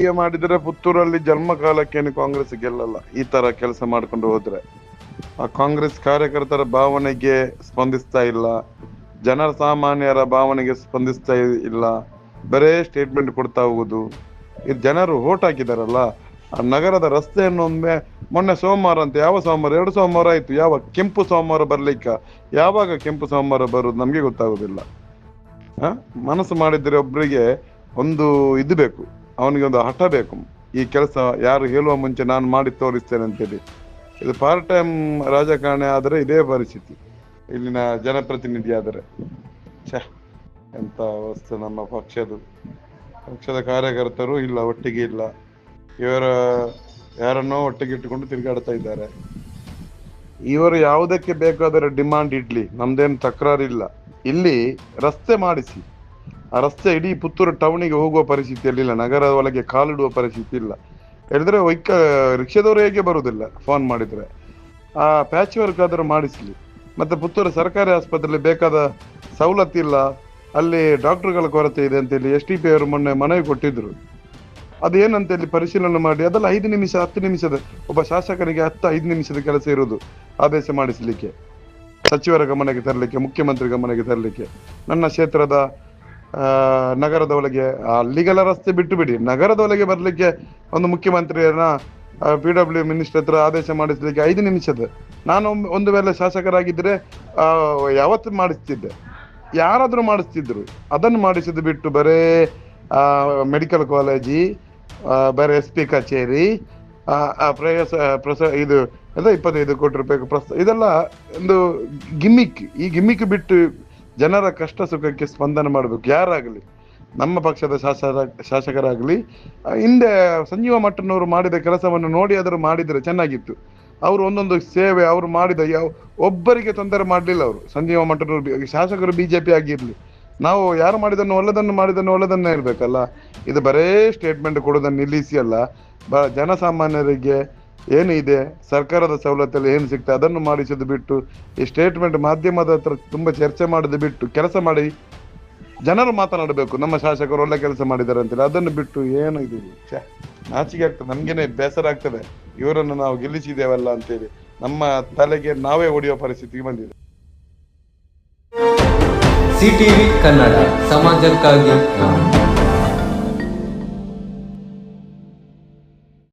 ಹೀಗೆ ಮಾಡಿದ್ರೆ ಪುತ್ತೂರಲ್ಲಿ ಜನ್ಮ ಕಾಲಕ್ಕೇನು ಕಾಂಗ್ರೆಸ್ ಗೆಲ್ಲಲ್ಲ? ಈ ತರ ಕೆಲಸ ಮಾಡ್ಕೊಂಡು ಹೋದ್ರೆ. ಆ ಕಾಂಗ್ರೆಸ್ ಕಾರ್ಯಕರ್ತರ ಭಾವನೆಗೆ ಸ್ಪಂದಿಸ್ತಾ ಇಲ್ಲ. ಜನರ ಸಾಮಾನ್ಯರ ಭಾವನೆಗೆ ಸ್ಪಂದಿಸ್ತಾ ಇಲ್ಲ. ಬರೇ ಸ್ಟೇಟ್ಮೆಂಟ್ ಕೊಡ್ತಾ ಹೋಗುದು. ಇದು ಜನರು ಓಟ್ ಹಾಕಿದಾರಲ್ಲ? ಆ ನಗರದ ರಸ್ತೆಯನ್ನು ಒಮ್ಮೆ, ಮೊನ್ನೆ ಸೋಮವಾರ ಅಂತ ಯಾವ ಸೋಮವಾರ? ಎರಡು ಸೋಮವಾರ ಆಯ್ತು. ಯಾವ ಕೆಂಪು ಸೋಮವಾರ ಬರ್ಲಿಕ್ಕ? ಯಾವಾಗ ಕೆಂಪು ಸೋಮವಾರ ಬರೋದು ನಮ್ಗೆ ಗೊತ್ತಾಗುದಿಲ್ಲ? ಮನಸ್ಸು ಮಾಡಿದ್ರೆ ಒಬ್ರಿಗೆ ಒಂದು ಇದು ಬೇಕು. ಅವನಿಗೆ ಒಂದು ಹಠ ಬೇಕು. ಈ ಕೆಲಸ ಯಾರು ಹೇಳುವ ಮುಂಚೆ ನಾನು ಮಾಡಿ ತೋರಿಸ್ತೇನೆ ಅಂತೇಳಿ. ಇದು ಪಾರ್ಟ್ ಟೈಮ್ ರಾಜಕಾರಣಿ ಆದರೆ ಇದೇ ಪರಿಸ್ಥಿತಿ. ಇಲ್ಲಿನ ಜನಪ್ರತಿನಿಧಿ ಆದರೆ. ಛೆ, ಎಂತ ಅವಸ್ಥೆ ನಮ್ಮ ಪಕ್ಷದ ಪಕ್ಷದ ಕಾರ್ಯಕರ್ತರು ಇಲ್ಲ, ಒಟ್ಟಿಗೆ ಇಲ್ಲ. ಇವರ ಯಾರನ್ನೋ ಒಟ್ಟಿಗೆ ಇಟ್ಟುಕೊಂಡು ತಿರುಗಾಡ್ತಾ ಇದ್ದಾರೆ. ಇವರು ಯಾವುದಕ್ಕೆ ಬೇಕಾದರೆ ಡಿಮಾಂಡ್ ಇಡ್ಲಿ. ನಮ್ದೇನು ತಕರಾರಿಲ್ಲ. ಇಲ್ಲಿ ರಸ್ತೆ ಮಾಡಿಸಿ. ಆ ರಸ್ತೆ ಇಡೀ ಪುತ್ತೂರು ಟೌನಿಗೆ ಹೋಗುವ ಪರಿಸ್ಥಿತಿಯಲ್ಲಿ ಇಲ್ಲ ನಗರ ಒಳಗೆ ಕಾಲಿಡುವ ಪರಿಸ್ಥಿತಿ ಇಲ್ಲ. ಹೇಳಿದ್ರೆ ವೈಕ, ರಿಕ್ಷಾದವರು ಹೇಗೆ ಬರುವುದಿಲ್ಲ ಫೋನ್ ಮಾಡಿದ್ರೆ. ಆ ಪ್ಯಾಚ್ ವರ್ಕ್ ಆದರೂ ಮಾಡಿಸ್ಲಿ. ಮತ್ತೆ ಪುತ್ತೂರು ಸರ್ಕಾರಿ ಆಸ್ಪತ್ರೆಯಲ್ಲಿ ಬೇಕಾದ ಸವಲತ್ತಿಲ್ಲ ಅಲ್ಲಿ ಡಾಕ್ಟರ್ಗಳ ಕೊರತೆ ಇದೆ ಅಂತೇಳಿ ಎಸ್ ಟಿ ಪಿ ಅವರು ಮೊನ್ನೆ ಮನವಿ ಕೊಟ್ಟಿದ್ರು. ಅದೇನಂತೇಳಿ ಪರಿಶೀಲನೆ ಮಾಡಿ, ಅದೆಲ್ಲ ಐದು ನಿಮಿಷ, ಹತ್ತು ನಿಮಿಷದ, ಒಬ್ಬ ಶಾಸಕನಿಗೆ ಹತ್ತು, ಐದು ನಿಮಿಷದ ಕೆಲಸ ಇರುವುದು ಆದೇಶ ಮಾಡಿಸಲಿಕ್ಕೆ. ಸಚಿವರ ಗಮನಕ್ಕೆ ತರಲಿಕ್ಕೆ, ಮುಖ್ಯಮಂತ್ರಿ ಗಮನಕ್ಕೆ ತರಲಿಕ್ಕೆ. ನನ್ನ ಕ್ಷೇತ್ರದ ನಗರದ ಒಳಗೆ ಅಲ್ಲಿಗೆಲ್ಲ ರಸ್ತೆ ಬಿಟ್ಟು ಬಿಡಿ. ನಗರದ ಒಳಗೆ ಬರಲಿಕ್ಕೆ ಒಂದು ಮುಖ್ಯಮಂತ್ರಿಯನ್ನ ಪಿ ಡಬ್ಲ್ಯೂ ಮಿನಿಸ್ಟರ್ ಹತ್ರ ಆದೇಶ ಮಾಡಿಸ್ಲಿಕ್ಕೆ ಐದು ನಿಮಿಷದ ನಾನು ಒಂದು ವೇಳೆ ಶಾಸಕರಾಗಿದ್ರೆ ಆ, ಯಾವತ್ತು ಮಾಡಿಸ್ತಿದ್ದೆ? ಯಾರಾದರೂ ಮಾಡಿಸ್ತಿದ್ರು. ಅದನ್ನು ಮಾಡಿಸಿದ್ದು ಬಿಟ್ಟು ಬರೇ ಮೆಡಿಕಲ್ ಕಾಲೇಜಿ ಬರೀ ಎಸ್ ಪಿ ಕಚೇರಿ ಪ್ರಯಾಸ ಪ್ರಸ ಇದು ಎಲ್ಲ ಇಪ್ಪತ್ತೈದು ಕೋಟಿ ರೂಪಾಯಿ ಪ್ರಸ್ತ ಇದೆಲ್ಲ ಒಂದು ಗಿಮ್ಮಿಕ್ ಈ ಗಿಮ್ಮಿಕ್ ಬಿಟ್ಟು ಜನರ ಕಷ್ಟ ಸುಖಕ್ಕೆ ಸ್ಪಂದನೆ ಮಾಡಬೇಕು. ಯಾರಾಗಲಿ? ನಮ್ಮ ಪಕ್ಷದ ಶಾಸಕರ ಶಾಸಕರಾಗಲಿ ಹಿಂದೆ ಸಂಜೀವ ಮಟ್ಟನವರು ಮಾಡಿದ ಕೆಲಸವನ್ನು ನೋಡಿ ಅದರ ಮಾಡಿದರೆ ಚೆನ್ನಾಗಿತ್ತು. ಅವರು ಒಂದೊಂದು ಸೇವೆ ಅವರು ಮಾಡಿದ ಯಾವ, ಒಬ್ಬರಿಗೆ ತೊಂದರೆ ಮಾಡಲಿಲ್ಲ ಅವರು. ಸಂಜೀವ ಮಟ್ಟನವರು ಬಿ- ಜೆ ಬಿಜೆಪಿ ಆಗಿರಲಿ. ನಾವು ಯಾರು ಮಾಡಿದನ್ನು ಒಳ್ಳೆದನ್ನು ಮಾಡಿದನ್ನು ಒಳ್ಳೆದನ್ನೇ ಇರಬೇಕಲ್ಲ. ಇದು ಬರೇ ಸ್ಟೇಟ್ಮೆಂಟ್ ಕೊಡೋದನ್ನು ನಿಲ್ಲಿಸಿ ಅಲ್ಲ. ಬ, ಜನಸಾಮಾನ್ಯರಿಗೆ ಏನು ಇದೆ? ಸರ್ಕಾರದ ಸವಲತ್ತಲ್ಲಿ ಏನು ಸಿಗ್ತದೆ ಅದನ್ನು ಮಾಡಿಸೋದು ಬಿಟ್ಟು, ಈ ಸ್ಟೇಟ್ಮೆಂಟ್ ಮಾಧ್ಯಮದ ಹತ್ರ ತುಂಬ ಚರ್ಚೆ ಮಾಡೋದು ಬಿಟ್ಟು ಕೆಲಸ ಮಾಡಿ, ಜನರು ಮಾತನಾಡಬೇಕು. ನಮ್ಮ ಶಾಸಕರು ಒಳ್ಳೆ ಕೆಲಸ ಮಾಡಿದ್ದಾರೆ ಅಂತೇಳಿ ಅದನ್ನು ಬಿಟ್ಟು ಏನು ಇದು? ನಾಚಿಕೆ ಆಗ್ತದೆ. ನಮಗೇನೆ ಬೇಸರ ಆಗ್ತದೆ. ಇವರನ್ನು ನಾವು ಗೆಲ್ಲಿಸಿದ್ದೇವಲ್ಲ ಅಂತೇಳಿ. ನಮ್ಮ ತಲೆಗೆ ನಾವೇ ಹೊಡೆಯುವ ಪರಿಸ್ಥಿತಿಗೆ ಬಂದಿದೆ. ಸಿಟಿವಿ ಕನ್ನಡ, ಸಮಾಜಕ್ಕಾಗಿ